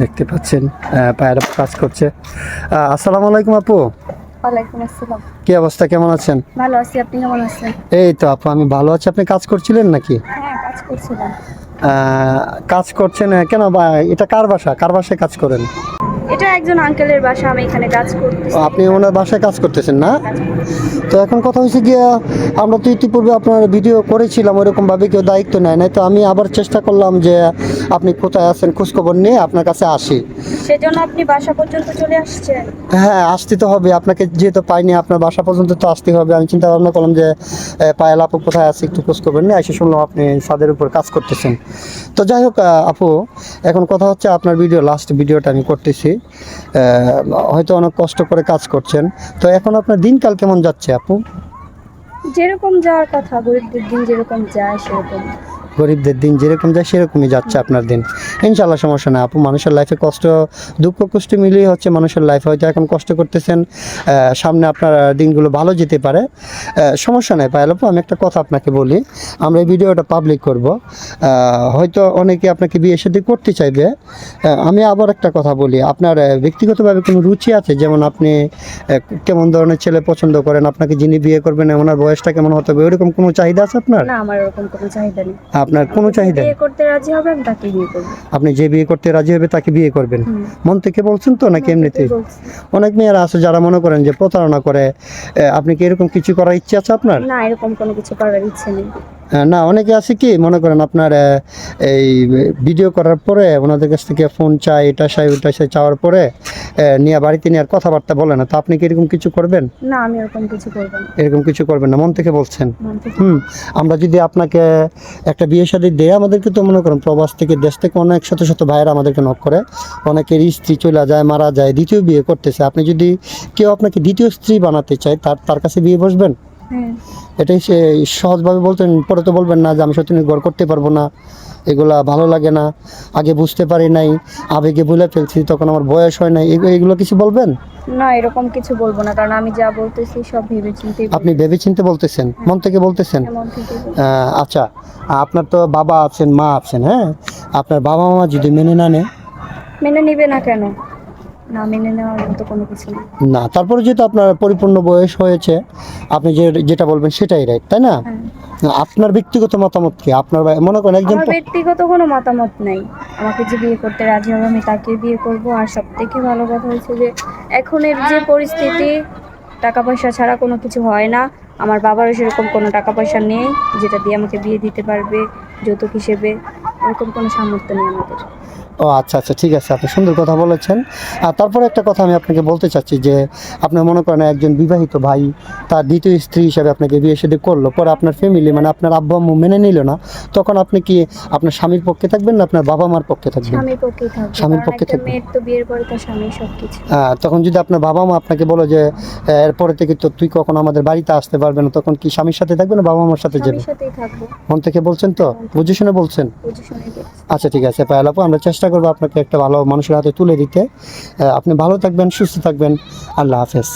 দেখতে পাচ্ছেন পায়ের কাজ করছে। আসসালামু আলাইকুম আপু। কি অবস্থা? কেমন আছেন? ভালো আছি আপনি কেমন আছেন? এই তো আপু আমি ভালো আছি। আপনি কাজ করছিলেন নাকি? হ্যাঁ কাজ করছিলাম। কাজ করছেন কেন এটা কার বাসা? কার বাসায় কাজ করেন? এটা একজন আঙ্কেলের বাসা আমি এখানে কাজ করতেছি। আপনি ওনার বাসায় কাজ করতেছেন না? তো এখন কথা হয়েছে গিয়ে আমরা তো ইতিপূর্বে আপনার ভিডিও করেছিলাম ওরকম ভাবে কেউ দায়িত্ব নেয় নাই। তো আমি আবার চেষ্টা করলাম যে আপনি কোথায় আছেন খোঁজখবর নিয়ে আপনার কাছে আসি। সেজন্য আপনি বাসা পর্যন্ত চলে আসছেন? হ্যাঁ আসতে তো হবে। আপনাকে যেহেতু পাইনি আপনার বাসা পর্যন্ত তো আসতে হবে। আমি চিন্তা ভাবনা করলাম যে পায়েল আপু কোথায় আছে একটু খোঁজ খবর নিয়ে এসে শুনলাম আপনি ছাদের উপর কাজ করতেছেন। তো যাই হোক আপু এখন কথা হচ্ছে আপনার ভিডিও লাস্ট ভিডিওটা আমি করতেছি। হয়তো অনেক কষ্ট করে কাজ করছেন। তো এখন আপনার দিনকাল কেমন যাচ্ছে আপু? যেরকম যাওয়ার কথা গরিবদের দিন যেরকম যায় সেরকম। গরিবদের দিন যেরকম যায় সেরকমই যাচ্ছে আপনার দিন। ইনশাল্লাহ সমস্যা না আপু মানুষের লাইফে কষ্ট দুঃখ কষ্ট মিলিয়ে হচ্ছে মানুষের লাইফে হয়তো এখন কষ্ট করতেছেন সামনে আপনার দিনগুলো ভালো যেতে পারে। সমস্যা নেই পায়েল আপু আমি একটা কথা আপনাকে বলি। আমরা এই ভিডিওটা পাবলিক করব। হয়তো অনেকে আপনাকে বিয়ে সাথে করতে চাইবে। আমি আবার একটা কথা বলি। আপনার ব্যক্তিগতভাবে কোনো রুচি আছে? যেমন আপনি কেমন ধরনের ছেলে পছন্দ করেন আপনাকে যিনি বিয়ে করবেন ওনার বয়সটা কেমন হতে হবে? ওইরকম কোনো চাহিদা আছে আপনার? না আমার ওরকম কোনো চাহিদা নেই। আপনার কোনো চাহিদা বিয়ে করতে রাজি হবে তাকে বিয়ে করব। আপনি যে বিয়ে করতে রাজি হবে তাকে বিয়ে করবেন। মন থেকে বলছেন তো নাকি এমনিতেই? অনেক মেয়েরা আছে যারা মনে করেন যে প্রতারণা করে। আপনি কি এরকম কিছু করার ইচ্ছে আছে আপনার? না এরকম কোনো কিছু করার ইচ্ছে নেই। না অনেকে আছে কি মনে করেন আপনার এই ভিডিও করার পরে ওনাদের কাছ থেকে ফোন চাই এটা চাই ওটা চাই চাওয়ার পরে নিয়ে বাড়িতে নিয়ে আর কথাবার্তা বলে না। তো আপনি কি এরকম কিছু করবেন? না আমি এরকম কিছু করব না। এরকম কিছু করবেন না। মন থেকে বলছেন? হুম। আমরা যদি আপনাকে একটা বিয়ে শাদী দেয় আমাদেরকে তো মনে করেন প্রবাস থেকে দেশ থেকে অনেক শত শত ভাইয়েরা আমাদেরকে নক করে। অনেকের স্ত্রী চলে যায় মারা যায় দ্বিতীয় বিয়ে করতেছে। আপনি যদি কেউ আপনাকে দ্বিতীয় স্ত্রী বানাতে চায় তার তার কাছে বিয়ে বসবেন? এটাই সে সহজভাবে বলতেন পরে তো বলবেন না যে আমি সত্যি ঘর করতে পারব না এগুলা ভালো লাগে না আগে বুঝতে পারি নাই আবেগে ভুলে ফেলছি তখন আমার বয়স হয় নাই এগু- এগুলো কিছু বলবেন? না এরকম কিছু বলব না কারণ আমি যা বলতেছি সব ভেবে চিন্তে আপনি ভেবে চিনতে বলতেছেন মন থেকে বলতেছেন? মন থেকে বলব। আহ, আচ্ছা আপনার তো বাবা আছেন মা আছেন হ্যাঁ? আপনার বাবা মা যদি মেনে না নেয়? মেনে নিবে না কেন? না মেনে নেওয়ার মতো কোনো কিছু নেই না তারপরে যেহেতু আপনার পরিপূর্ণ বয়স হয়েছে আপনি যে যেটা বলবেন সেটাই রাইট তাই না? হ্যাঁ। আপনার ব্যক্তিগত মতামত কি? আপনার মনে করেন একজন আমার ব্যক্তিগত কোনো মতামত নেই। আমাকে যে বিয়ে করতে রাজি হবে আমি তাকে বিয়ে করব। আর সব থেকে ভালো কথা হচ্ছে যে এখনের যে পরিস্থিতি টাকা পয়সা ছাড়া কোনো কিছু হয় না। আমার বাবারও সেরকম কোনো টাকা পয়সা নেই যেটা দিয়ে আমাকে বিয়ে দিতে পারবে যৌতুক হিসেবে এরকম কোনো সামর্থ্য নেই আমাদের। ও আচ্ছা আচ্ছা ঠিক আছে আপনি সুন্দর কথা বলেছেন। আর তারপরে একটা কথা আমি আপনাকে বলতে চাচ্ছি যে আপনার মনে করেন একজন বিবাহিত ভাই তার দ্বিতীয় স্ত্রী হিসাবে আপনাকে বিয়ে সাথে করল পরে আপনার ফ্যামিলি মানে আপনার আব্বা আম্মু মেনে নিল না তখন আপনি কি আপনার স্বামীর পক্ষে থাকবেন না আপনার বাবা মার পক্ষে থাকবেন? স্বামীর পক্ষে একটা থাকবে। মেয়ের তো বিয়ের পরে তো স্বামী সব কিছু আহ, তখন যদি আপনার বাবা মা আপনাকে বলো যে এরপরে থেকে তো তুই কখন আমাদের বাড়িতে আসতে পারবে না তখন কি স্বামীর সাথে থাকবে না বাবা মার সাথে যাবে মন থেকে বলছেন তো? বুঝে শুনে বলছেন। আচ্ছা ঠিক আছে পায়েল আপু আমরা চেষ্টা করব আপনাকে একটা ভালো মানুষের হাতে তুলে দিতে। আপনি ভালো থাকবেন, সুস্থ থাকবেন। আল্লাহ হাফেজ।